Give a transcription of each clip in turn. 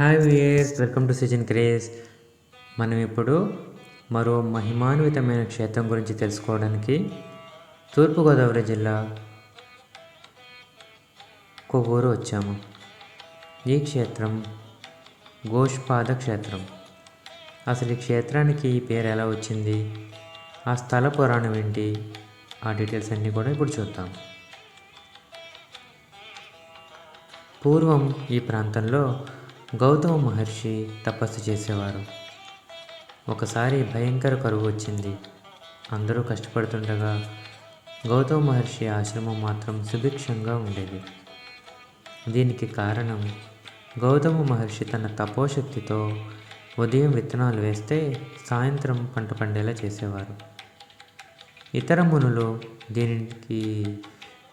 Hi viewers welcome to season craze మనం ఇప్పుడు మరో మహిమాన్వితమైన క్షేత్రం గురించి తెలుసుకోవడానికి తూర్పుగోదావరి జిల్లా కొవ్వూరు వచ్చాము. ఈ క్షేత్రం గోష్పాద క్షేత్రం. అసలు ఈ క్షేత్రానికి ఈ పేరు ఎలా వచ్చింది? ఆ స్థల పురాణం ఏంటి? ఆ డీటెయిల్స్ అన్నీ కూడా ఇప్పుడు చూద్దాం. పూర్వం ఈ ప్రాంతంలో గౌతమ మహర్షి తపస్సు చేసేవారు. ఒకసారి భయంకర కరువు వచ్చింది. అందరూ కష్టపడుతుండగా గౌతమ మహర్షి ఆశ్రమం మాత్రం సుభిక్షంగా ఉండేది. దీనికి కారణం గౌతమ మహర్షి తన తపోశక్తితో ఉదయం విత్తనాలు వేస్తే సాయంత్రం పంట పండేలా చేసేవారు. ఇతర మునులు దీనికి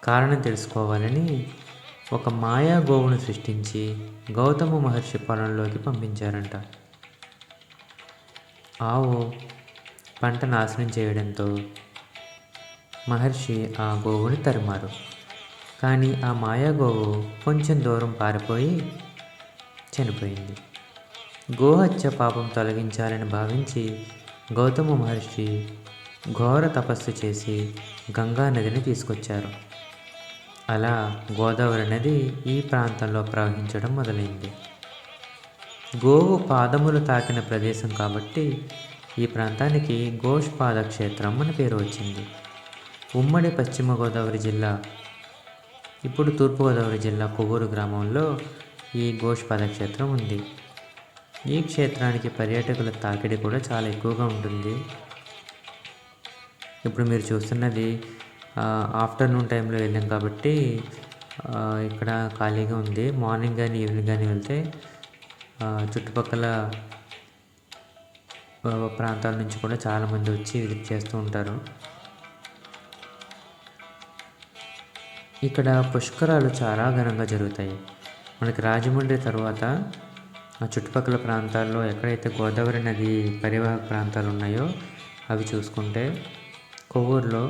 కారణం తెలుసుకోవాలని ఒక మాయా గోవును సృష్టించి గౌతమ మహర్షి పొలంలోకి పంపించారంట. ఆవు పంట నాశనం చేయడంతో మహర్షి ఆ గోవుని తరిమారు. కానీ ఆ మాయా గోవు కొంచెం దూరం పారిపోయి చనిపోయింది. గోహత్య పాపం తొలగించాలని భావించి గౌతమ మహర్షి ఘోర తపస్సు చేసి గంగా నదిని తీసుకొచ్చారు. అలా గోదావరి నది ఈ ప్రాంతంలో ప్రవహించడం మొదలైంది. గోవు పాదములు తాకిన ప్రదేశం కాబట్టి ఈ ప్రాంతానికి గోష్పాద క్షేత్రం అని పేరు వచ్చింది. ఉమ్మడి పశ్చిమ గోదావరి జిల్లా ఇప్పుడు తూర్పుగోదావరి జిల్లా కొవ్వూరు గ్రామంలో ఈ గోష్పాద క్షేత్రం ఉంది. ఈ క్షేత్రానికి పర్యాటకుల తాకిడి కూడా చాలా ఎక్కువగా ఉంటుంది. ఇప్పుడు మీరు చూస్తున్నది ఆఫ్టర్నూన్ టైంలో వెళ్ళాం కాబట్టి ఇక్కడ ఖాళీగా ఉంది. మార్నింగ్ కానీ ఈవినింగ్ కానీ వెళ్తే చుట్టుపక్కల ప్రాంతాల నుంచి కూడా చాలామంది వచ్చి విజిట్ చేస్తూ ఉంటారు. ఇక్కడ పుష్కరాలు చాలా ఘనంగా జరుగుతాయి. మనకి రాజమండ్రి తర్వాత ఆ చుట్టుపక్కల ప్రాంతాల్లో ఎక్కడైతే గోదావరి నది పరివాహక ప్రాంతాలు ఉన్నాయో అవి చూసుకుంటే కొవ్వూరులో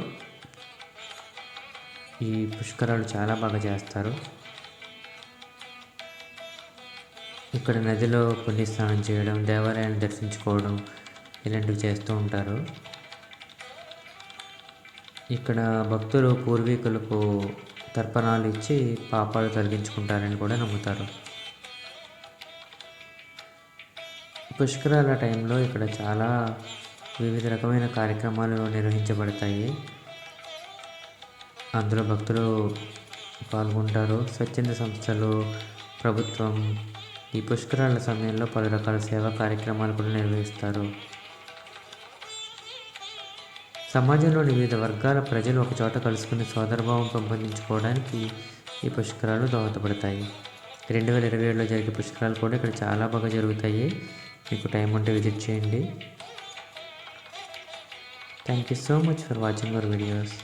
ఈ పుష్కరాలు చాలా బాగా చేస్తారు. ఇక్కడ నదిలో పుణ్యస్నానం చేయడం దేవాలయాన్ని దర్శించుకోవడం ఇలాంటివి చేస్తూ ఉంటారు. ఇక్కడ భక్తులు పూర్వీకులకు తర్పణాలు ఇచ్చి పాపాలు తొలగించుకుంటారని కూడా నమ్ముతారు. పుష్కరాల టైంలో ఇక్కడ చాలా వివిధ రకమైన కార్యక్రమాలు నిర్వహించబడతాయి. అందులో భక్తులు పాల్గొంటారు. స్వచ్ఛంద సంస్థలు ప్రభుత్వం ఈ పుష్కరాల సమయంలో పలు రకాల సేవా కార్యక్రమాలు కూడా నిర్వహిస్తారు. సమాజంలోని వివిధ వర్గాల ప్రజలు ఒక చోట కలుసుకుని సోదరభావం పెంపొందించుకోవడానికి ఈ పుష్కరాలు దోహదపడతాయి. రెండు వేల ఇరవై ఏడులో జరిగే పుష్కరాలు కూడా ఇక్కడ చాలా బాగా జరుగుతాయి. మీకు టైం ఉంటే విజిట్ చేయండి. Thank you so much for watching our videos.